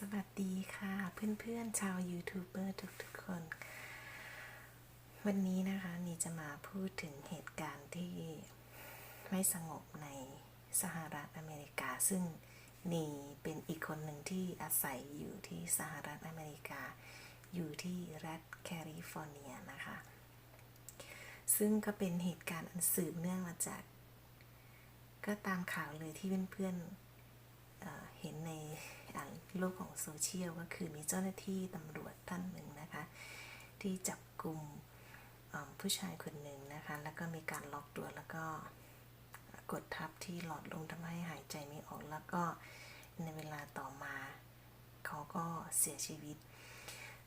สวัสดีค่ะ เพื่อนๆชาวยูทูบเบอร์ทุกๆคน วันนี้นะคะนี่จะมาพูดถึงเหตุการณ์ที่ไม่สงบในสหรัฐอเมริกา ซึ่งนี่เป็นอีกคนหนึ่งที่อาศัยอยู่ที่สหรัฐอเมริกา อยู่ที่รัฐแคลิฟอร์เนียนะคะ ซึ่งก็เป็นเหตุการณ์อันสืบเนื่องมาจาก ก็ตามข่าวเลยที่เพื่อนๆเเห็นใน อ่าโลกของโซเชียลก็คือมีเจ้าหน้าที่ตำรวจท่านหนึ่งนะคะ ที่จับกลุ่มผู้ชายคนหนึ่งนะคะ แล้วก็มีการล็อกตัวแล้วก็กดทับที่หลอดลมทำให้หายใจไม่ออกแล้วก็ในเวลาต่อมาเขาก็เสียชีวิต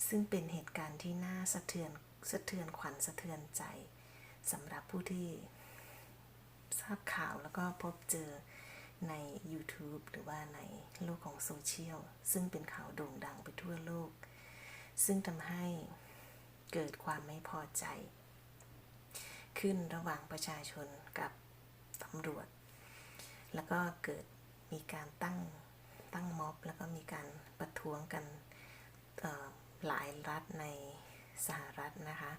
ซึ่งเป็นเหตุการณ์ที่น่าสะเทือนสะเทือนขวัญสะเทือนใจสำหรับผู้ที่ทราบข่าวแล้วก็พบเจอ ใน YouTube หรือว่าในโลกของโซเชียลซึ่งเป็นข่าวโด่งดังไปทั่วโลก ซึ่งทำให้เกิดความไม่พอใจ ขึ้นระหว่างประชาชนกับตำรวจ แล้วก็เกิดมีการตั้งตั้งม็อบ แล้วก็มีการประท้วงกันหลายรัฐในสหรัฐนะคะ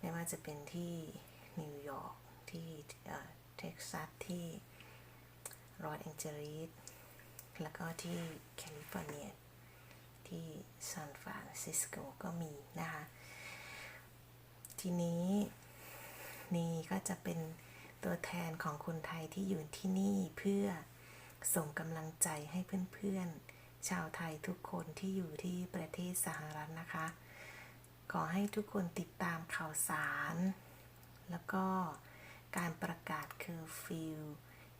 ไม่ว่าจะเป็นที่นิวยอร์กที่เท็กซัสที่ รอสแองเจลิสแล้วก็ที่แคลิฟอร์เนีย ที่ซานฟรานซิสโกก็มีนะคะ ทีนี้นี่ก็จะเป็นตัวแทนของคนไทยที่อยู่ที่นี่เพื่อส่งกำลังใจให้เพื่อนๆ ชาวไทยทุกคนที่อยู่ที่ประเทศสหรัฐนะคะ ขอให้ทุกคนติดตามข่าวสาร แล้วก็การประกาศเคอร์ฟิว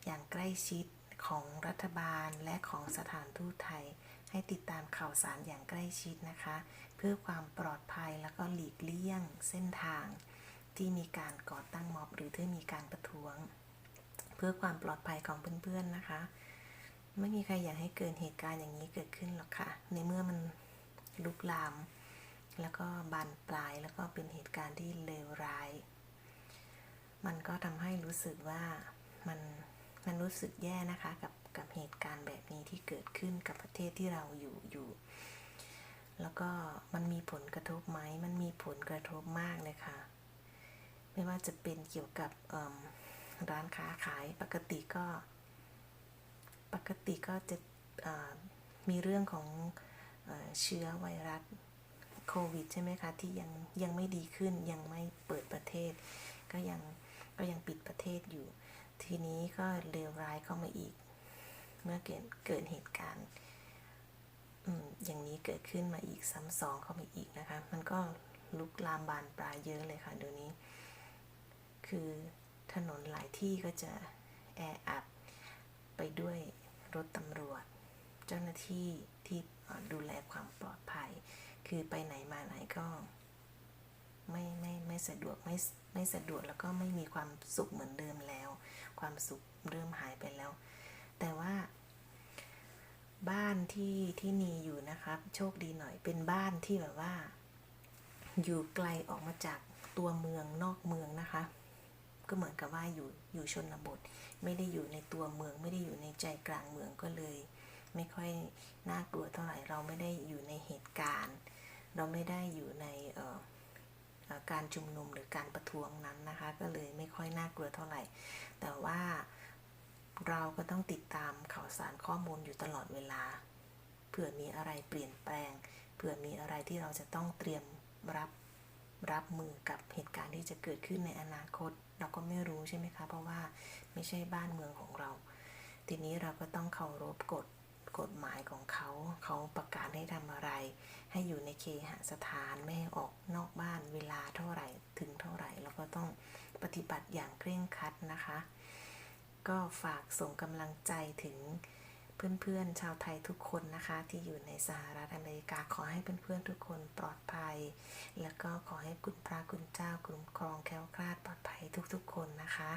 อย่างใกล้ชิดของรัฐบาลและของสถานทูตไทย ให้ติดตามข่าวสารอย่างใกล้ชิดนะคะ เพื่อความปลอดภัยแล้วก็หลีกเลี่ยงเส้นทาง ที่มีการก่อตั้งม็อบหรือที่มีการประท้วง เพื่อความปลอดภัยของเพื่อนๆนะคะ ไม่มีใครอยากให้เกิดเหตุการณ์อย่างนี้เกิดขึ้นหรอกค่ะ ในเมื่อมันลุกลาม แล้วก็บานปลายแล้วก็เป็นเหตุการณ์ที่เลวร้าย มันก็ทำให้รู้สึกว่ามัน มันรู้สึกแย่นะคะกับกับเหตุการณ์แบบนี้ที่เกิดขึ้นกับประเทศที่เราอยู่อยู่ แล้วก็มันมีผลกระทบไหมมันมีผลกระทบมากเลยค่ะ ไม่ว่าจะเป็นเกี่ยวกับร้านค้าขายปกติก็ ปกติก็จะมีเรื่องของเออเชื้อไวรัสโควิดใช่ไหมคะ ที่ยังยังไม่ดีขึ้นยังไม่เปิดประเทศ ก็ยังก็ยังปิดประเทศอยู่ ทีนี้ก็เลวร้ายเข้ามาอีก เมื่อเกิดเกิดเหตุการณ์ออย่างนี้เกิดขึ้นมาอีกซ้ำสองเข้ามาอีกนะคะ มันก็ลุกลามบานปลายเยอะเลยค่ะเดี๋ยวนี้ คือถนนหลายที่ก็จะแออัดไปด้วยรถตำรวจ เจ้าหน้าที่ที่ดูแลความปลอดภัย คือไปไหนมาไหนก็ไม่ไม่ไม่สะดวกไม่ไม่สะดวกแล้วก็ไม่มีความสุขเหมือนเดิมแล้ว ความสุขเริ่มหายไปแล้ว แต่ว่าบ้านที่ที่นีอยู่นะครับ โชคดีหน่อยเป็นบ้านที่แบบว่า อยู่ไกลออกมาจากตัวเมืองนอกเมืองนะคะ ก็เหมือนกับว่าอยู่อยู่ชนบท ไม่ได้อยู่ในตัวเมือง ไม่ได้อยู่ในใจกลางเมืองก็เลย ไม่ค่อยน่ากลัวเท่าไหร่เราไม่ได้อยู่ในเหตุการณ์ เราไม่ได้อยู่ในเอ่อ การชุมนุมหรือการประท้วงนั้นนะคะ ก็เลยไม่ค่อยน่ากลัวเท่าไหร่ แต่ว่าเราก็ต้องติดตามข่าวสารข้อมูลอยู่ตลอดเวลา เผื่อมีอะไรเปลี่ยนแปลง เผื่อมีอะไรที่เราจะต้องเตรียมรับรับมือกับเหตุการณ์ที่จะเกิดขึ้นในอนาคต เราก็ไม่รู้ใช่ไหมคะ เพราะว่าไม่ใช่บ้านเมืองของเรา ทีนี้เราก็ต้องเคารพกฎ กฎหมายของเขา เขาประกาศให้ทำอะไร ให้อยู่ในเคหสถานไม่ให้ออกนอกบ้านเวลาเท่าไหร่ถึงเท่าไหร่ แล้วก็ต้องปฏิบัติอย่างเคร่งครัดนะคะ ก็ฝากส่งกำลังใจถึงเพื่อนๆชาวไทยทุกคนนะคะ ที่อยู่ในสหรัฐอเมริกาขอให้เพื่อนๆทุกคนปลอดภัย แล้วก็ขอให้คุณพระคุณเจ้าคุ้มครองแคล้วคลาดปลอดภัยทุกๆคนนะคะ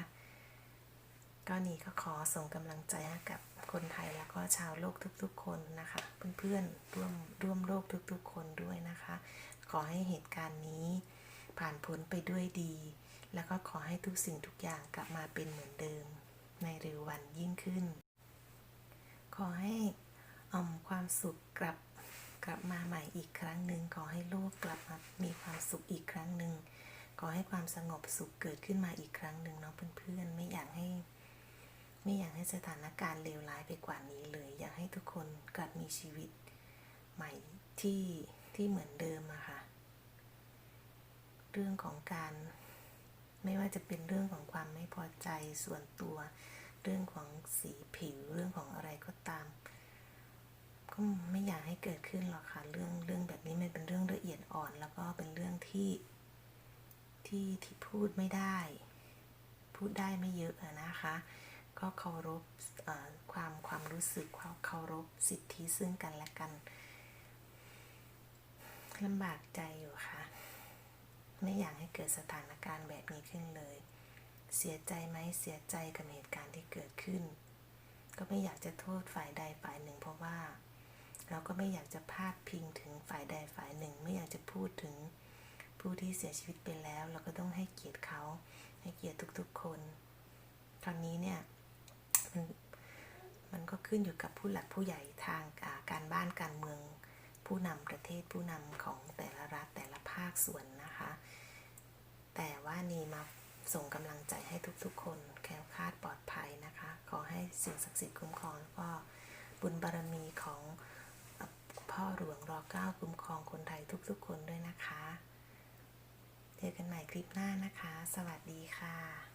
ก็นี่ก็ขอส่งกำลังใจให้กับคนไทยแล้วก็ชาวโลกทุกๆ คนนะคะ เพื่อนๆร่วมร่วมโลกทุกๆ คนด้วยนะคะ ขอให้เหตุการณ์นี้ผ่านพ้นไปด้วยดี แล้วก็ขอให้ทุกสิ่งทุกอย่างกลับมาเป็นเหมือนเดิม ในเร็ววันยิ่งขึ้น ขอให้อมความสุขกลับกลับมาใหม่อีกครั้งหนึ่งขอให้โลกกลับมามีความสุขอีกครั้งหนึ่งขอให้ความสงบสุขเกิดขึ้นมาอีกครั้งหนึ่งเนาะเพื่อนๆไม่อยากให้ ไม่อยากให้สถานการณ์เลวร้ายไปกว่านี้เลย อยากให้ทุกคนกลับมีชีวิตใหม่ที่ที่เหมือนเดิมอะค่ะ เรื่องของการไม่ว่าจะเป็นเรื่องของความไม่พอใจส่วนตัว เรื่องของสีผิว เรื่องของอะไรก็ตาม ก็ไม่อยากให้เกิดขึ้นหรอกค่ะ เรื่องเรื่องแบบนี้มันเป็นเรื่องละเอียดอ่อน แล้วก็เป็นเรื่องที่ที่ที่พูดไม่ได้ พูดได้ไม่เยอะอะนะคะ ก็เคารพความความรู้สึกความเคารพสิทธิซึ่งกันและกันลำบากใจอยู่ค่ะ ไม่อยากให้เกิดสถานการณ์แบบนี้ขึ้นเลย เสียใจไหมเสียใจกับเหตุการณ์ที่เกิดขึ้น ก็ไม่อยากจะโทษฝ่ายใดฝ่ายหนึ่ง เพราะว่า เราก็ไม่อยากจะพาดพิงถึงฝ่ายใดฝ่ายหนึ่ง ไม่อยากจะพูดถึงผู้ที่เสียชีวิตไปแล้ว เราก็ต้องให้เกียรติเขาให้เกียรติทุกๆคนคราวนี้เนี่ย มันมันก็ขึ้นอยู่กับผู้หลักผู้ใหญ่ทางการบ้านการเมือง ผู้นำประเทศผู้นำของแต่ละรัฐแต่ละภาคส่วนนะคะ แต่ว่านี่มาส่งกำลังใจให้ทุกๆ คนแคล้วคลาดปลอดภัยนะคะ ขอให้สิ่งศักดิ์สิทธิ์คุ้มครองแล้วก็บุญบารมีของพ่อหลวงรอเก้าคุ้มครองคนไทยทุกๆ คนด้วยนะคะ เจอกันใหม่คลิปหน้านะคะ สวัสดีค่ะ